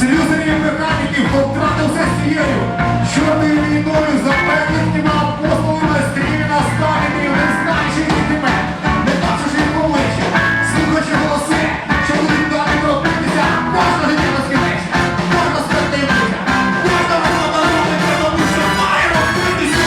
слюсарів механіків, повтратився сією, чорною війною запеклих на апостоли на стрілі на сталіні, не знаючи і тебе, не бачиш їх обличчя, слухаючи голоси, що будуть далі кротитися, можна життя на скінець, можна спити вийде, можна вона народити, тому що має робитися.